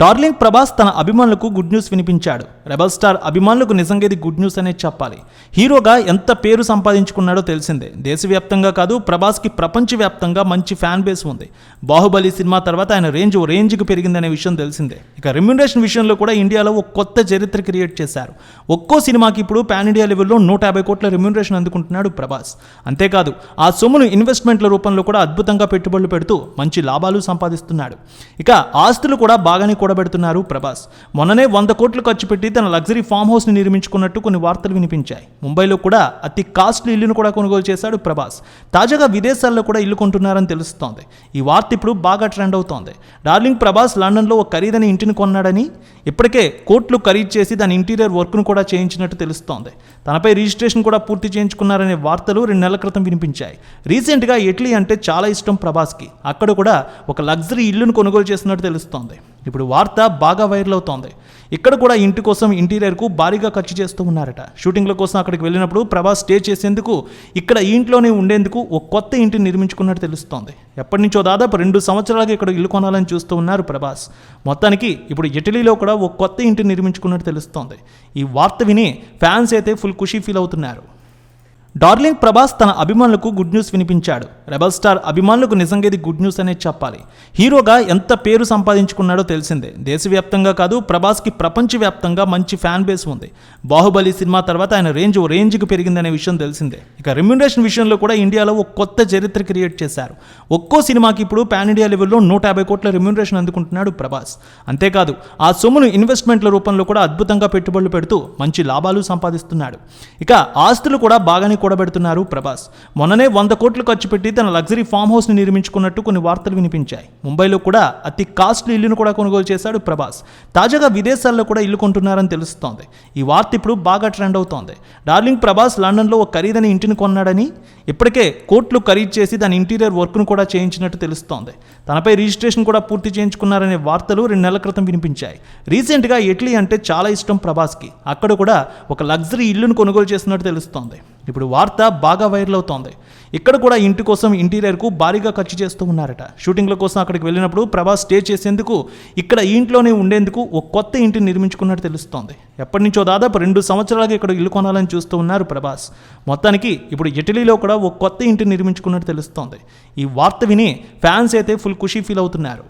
Darling Prabhas తన అభిమానులకు good news వినిపించాడు. రెబల్ స్టార్ అభిమానులకు నిజంగా ఇది గుడ్ న్యూస్ అనేది చెప్పాలి. హీరోగా ఎంత పేరు సంపాదించుకున్నాడో తెలిసిందే. దేశవ్యాప్తంగా కాదు ప్రభాస్కి ప్రపంచవ్యాప్తంగా మంచి ఫ్యాన్ బేస్ ఉంది. బాహుబలి సినిమా తర్వాత ఆయన రేంజ్ ఓ రేంజ్కి పెరిగిందనే విషయం తెలిసిందే. ఇక రెమ్యునరేషన్ విషయంలో కూడా ఇండియాలో ఒక కొత్త చరిత్ర క్రియేట్ చేశారు. ఒక్కో సినిమాకి ఇప్పుడు పాన్ ఇండియా లెవెల్లో నూట యాభై కోట్ల రెమ్యునరేషన్ అందుకుంటున్నాడు ప్రభాస్. అంతేకాదు ఆ సొమ్మును ఇన్వెస్ట్మెంట్ల రూపంలో కూడా అద్భుతంగా పెట్టుబడులు పెడుతూ మంచి లాభాలు సంపాదిస్తున్నాడు. ఇక ఆస్తులు కూడా బాగానే కూడబెడుతున్నారు ప్రభాస్. మొన్ననే వంద కోట్లు ఖర్చు పెట్టి తన లగ్జరీ ఫామ్ హౌస్ని నిర్మించుకున్నట్టు కొన్ని వార్తలు వినిపించాయి. ముంబైలో కూడా అతి కాస్ట్లీ ఇల్లును కూడా కొనుగోలు చేశాడు ప్రభాస్. తాజాగా విదేశాల్లో కూడా ఇల్లు కొంటున్నారని తెలుస్తోంది. ఈ వార్త ఇప్పుడు బాగా ట్రెండ్ అవుతోంది. డార్లింగ్ ప్రభాస్ లండన్లో ఒక ఖరీదైన ఇంటిని కొన్నాడని ఇప్పటికే కోట్లు ఖరీదు చేసి దాని ఇంటీరియర్ వర్క్ను కూడా చేయించినట్టు తెలుస్తోంది. తనపై రిజిస్ట్రేషన్ కూడా పూర్తి చేయించుకున్నారనే వార్తలు రెండు నెలల క్రితం వినిపించాయి. రీసెంట్గా ఇటలీ అంటే చాలా ఇష్టం ప్రభాస్కి. అక్కడ కూడా ఒక లగ్జరీ ఇల్లును కొనుగోలు చేసినట్టు తెలుస్తోంది. ఇప్పుడు వార్త బాగా వైరల్ అవుతోంది. ఇక్కడ కూడా ఇంటి కోసం ఇంటీరియర్కు భారీగా ఖర్చు చేస్తూ ఉన్నారట. షూటింగ్ల కోసం అక్కడికి వెళ్ళినప్పుడు ప్రభాస్ స్టే చేసేందుకు ఇక్కడ ఈ ఇంట్లోనే ఉండేందుకు ఒక కొత్త ఇంటిని నిర్మించుకున్నట్టు తెలుస్తోంది. ఎప్పటి నుంచో దాదాపు రెండు సంవత్సరాలుగా ఇక్కడ ఇల్లు కొనాలని చూస్తూ ఉన్నారు ప్రభాస్. మొత్తానికి ఇప్పుడు ఇటలీలో కూడా ఒక కొత్త ఇంటిని నిర్మించుకున్నట్టు తెలుస్తోంది. ఈ వార్త విని ఫ్యాన్స్ అయితే ఫుల్ ఖుషీ ఫీల్ అవుతున్నారు. డార్లింగ్ ప్రభాస్ తన అభిమానులకు గుడ్ న్యూస్ వినిపించాడు. రెబల్ స్టార్ అభిమానులకు నిజంగా ఇది గుడ్ న్యూస్ అనే చెప్పాలి. హీరోగా ఎంత పేరు సంపాదించుకున్నాడో తెలిసిందే. దేశవ్యాప్తంగా కాదు ప్రభాస్కి ప్రపంచవ్యాప్తంగా మంచి ఫ్యాన్ బేస్ ఉంది. బాహుబలి సినిమా తర్వాత ఆయన రేంజ్ ఓ రేంజ్కి పెరిగిందనే విషయం తెలిసిందే. ఇక రెమ్యునరేషన్ విషయంలో కూడా ఇండియాలో ఒక కొత్త చరిత్ర క్రియేట్ చేశారు. ఒక్కో సినిమాకి ఇప్పుడు పాన్ ఇండియా లెవెల్లో నూట యాభై కోట్ల రెమ్యునరేషన్ అందుకుంటున్నాడు ప్రభాస్. అంతేకాదు ఆ సొమ్మును ఇన్వెస్ట్మెంట్ల రూపంలో కూడా అద్భుతంగా పెట్టుబడులు పెడుతూ మంచి లాభాలు సంపాదిస్తున్నాడు. ఇక ఆస్తులు కూడా బాగానే కూడబెడుతున్నారు ప్రభాస్. మొన్ననే వంద కోట్లు ఖర్చు పెట్టి తన లగ్జరీ ఫామ్ హౌస్ని నిర్మించుకున్నట్టు కొన్ని వార్తలు వినిపించాయి. ముంబైలో కూడా అతి కాస్ట్లీ ఇల్లును కూడా కొనుగోలు చేశాడు ప్రభాస్. తాజాగా విదేశాల్లో కూడా ఇల్లు కొంటున్నారని తెలుస్తోంది. ఈ వార్త ఇప్పుడు బాగా ట్రెండ్ అవుతోంది. డార్లింగ్ ప్రభాస్ లండన్లో ఒక ఖరీదైన ఇంటిని కొన్నాడని ఇప్పటికే కోట్లు ఖరీదు చేసి దాని ఇంటీరియర్ వర్క్ను కూడా చేయించినట్టు తెలుస్తోంది. తనపై రిజిస్ట్రేషన్ కూడా పూర్తి చేయించుకున్నారనే వార్తలు రెండు నెలల క్రితం వినిపించాయి. రీసెంట్గా ఇటలీ అంటే చాలా ఇష్టం ప్రభాస్కి. అక్కడ కూడా ఒక లగ్జరీ ఇల్లును కొనుగోలు చేసినట్టు తెలుస్తోంది. ఇప్పుడు వార్త బాగా వైరల్ అవుతోంది. ఇక్కడ కూడా ఇంటి కోసం ఇంటీరియర్కు భారీగా ఖర్చు చేస్తూ ఉన్నారట. షూటింగ్ల కోసం అక్కడికి వెళ్ళినప్పుడు ప్రభాస్ స్టే చేసేందుకు ఇక్కడ ఇంట్లోనే ఉండేందుకు ఒక కొత్త ఇంటిని నిర్మించుకున్నట్టు తెలుస్తోంది. ఎప్పటి నుంచో దాదాపు రెండు సంవత్సరాలుగా ఇక్కడ ఇల్లు కొనాలని చూస్తూ ఉన్నారు ప్రభాస్. మొత్తానికి ఇప్పుడు ఇటలీలో కూడా ఒక కొత్త ఇంటిని నిర్మించుకున్నట్టు తెలుస్తోంది. ఈ వార్త విని ఫ్యాన్స్ అయితే ఫుల్ ఖుషీ ఫీల్ అవుతున్నారు.